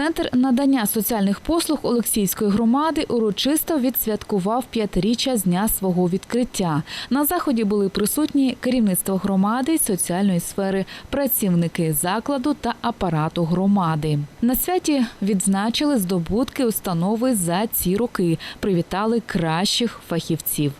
Центр надання соціальних послуг Олексійської громади урочисто відсвяткував п'ятиріччя з дня свого відкриття. На заході були присутні керівництво громади, соціальної сфери, працівники закладу та апарату громади. На святі відзначили здобутки установи за ці роки, привітали кращих фахівців.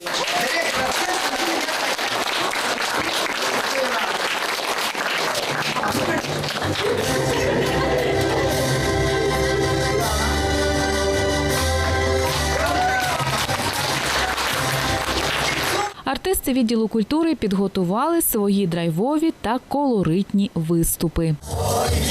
Артисти відділу культури підготували свої драйвові та колоритні виступи. Хлопець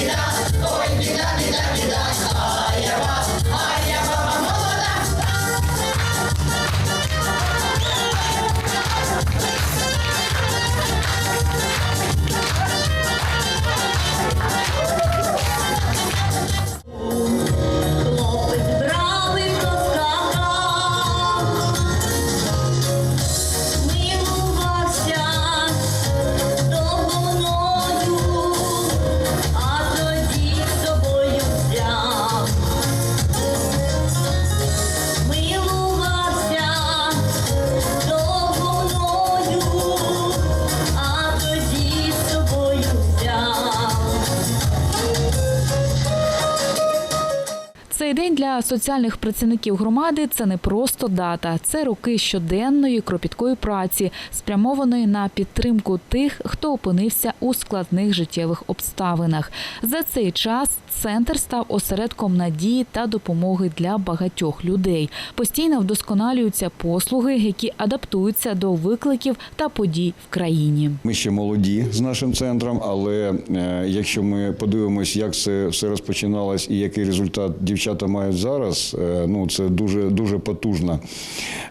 день для соціальних працівників громади це не просто дата, це роки щоденної кропіткої праці, спрямованої на підтримку тих, хто опинився у складних життєвих обставинах. За цей час центр став осередком надії та допомоги для багатьох людей. Постійно вдосконалюються послуги, які адаптуються до викликів та подій в країні. Ми ще молоді з нашим центром, але е, якщо ми подивимось, як це все розпочиналось і який результат дівчата мають зараз, е, ну це дуже дуже потужна,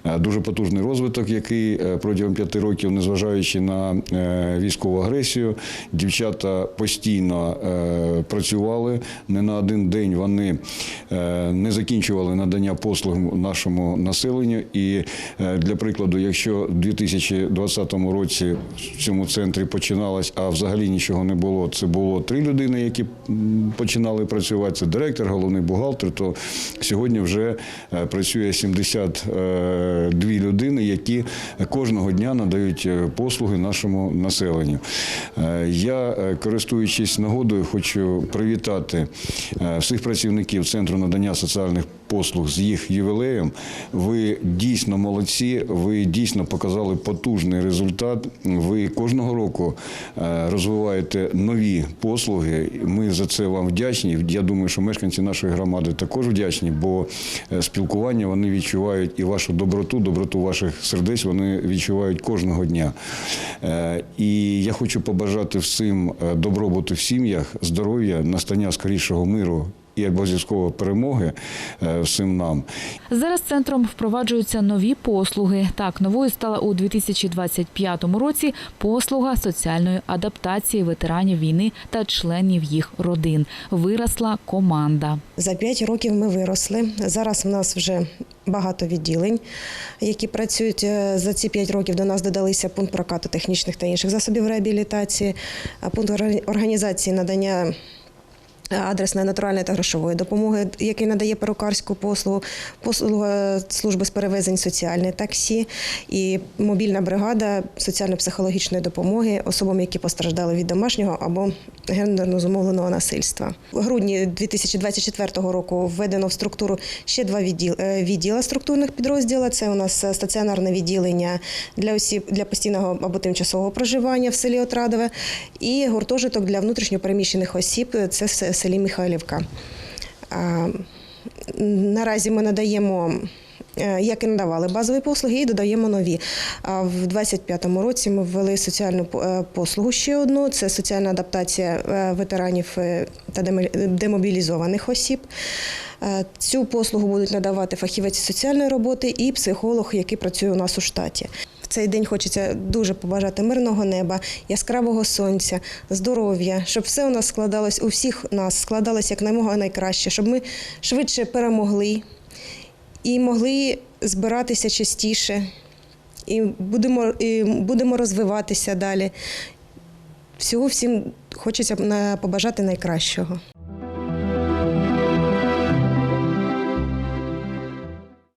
е, дуже потужний розвиток, який е, протягом п'яти років, незважаючи на військову агресію, дівчата постійно працювали. Не на один день вони не закінчували надання послуг нашому населенню. І для прикладу, якщо в 2020 році в цьому центрі починалось, а взагалі нічого не було. Це було три людини, які починали працювати. Це директор, головний бухгалтер. То сьогодні вже е, працює 72 людини, які кожного дня надають е, послуги нашому населенню. Е, Я, е, користуючись нагодою, хочу привітати е, всіх працівників центру надання соціальних послуг з їх ювілеєм. Ви дійсно молодці. Ви дійсно показали потужний результат. Ви кожного року е, розвиваєте нові послуги. Ми за це вам вдячні. Я думаю, що мешканці нашої громади також вдячні, бо е, спілкування вони відчувають і вашу доброту, доброту ваших сердець вони відчувають кожного дня. Е, І я хочу побажати всім добробуту в сім'ях, здоров'я, настання скорішого миру і обов'язково перемоги е, всім нам. Зараз центром впроваджуються нові послуги. Так, новою стала у 2025 році послуга соціальної адаптації ветеранів війни та членів їх родин. Виросла команда. За 5 років ми виросли. Зараз в нас вже багато відділень, які працюють. Е, За ці 5 років до нас додалися пункт прокату технічних та інших засобів реабілітації, а пункт організації надання. Адресної натуральної та грошової допомоги, який надає перукарську послугу, послуга служби з перевезень соціальне таксі і мобільна бригада соціально-психологічної допомоги особам, які постраждали від домашнього або гендерно зумовленого насильства. В грудні 2024 року введено в структуру ще два відділ, е, відділа структурних підрозділів. Це у нас е, стаціонарне відділення для осіб для постійного або тимчасового проживання в селі Отрадове і гуртожиток для внутрішньопереміщених осіб. Це селі Михайлівка. Наразі ми надаємо. е, Як і надавали базові послуги, і додаємо нові. А в 2025 році ми ввели соціальну е, послугу ще одну: це соціальна адаптація е, ветеранів та демобілізованих осіб. Цю послугу будуть надавати фахівець соціальної роботи і психолог, який працює у нас у штаті. Цей день хочеться дуже побажати мирного неба, яскравого сонця, здоров'я, щоб все у нас складалось, у всіх нас складалось якнаймога найкраще, щоб ми швидше перемогли і могли збиратися частіше, і будемо, і будемо розвиватися далі. Всього всім хочеться побажати найкращого.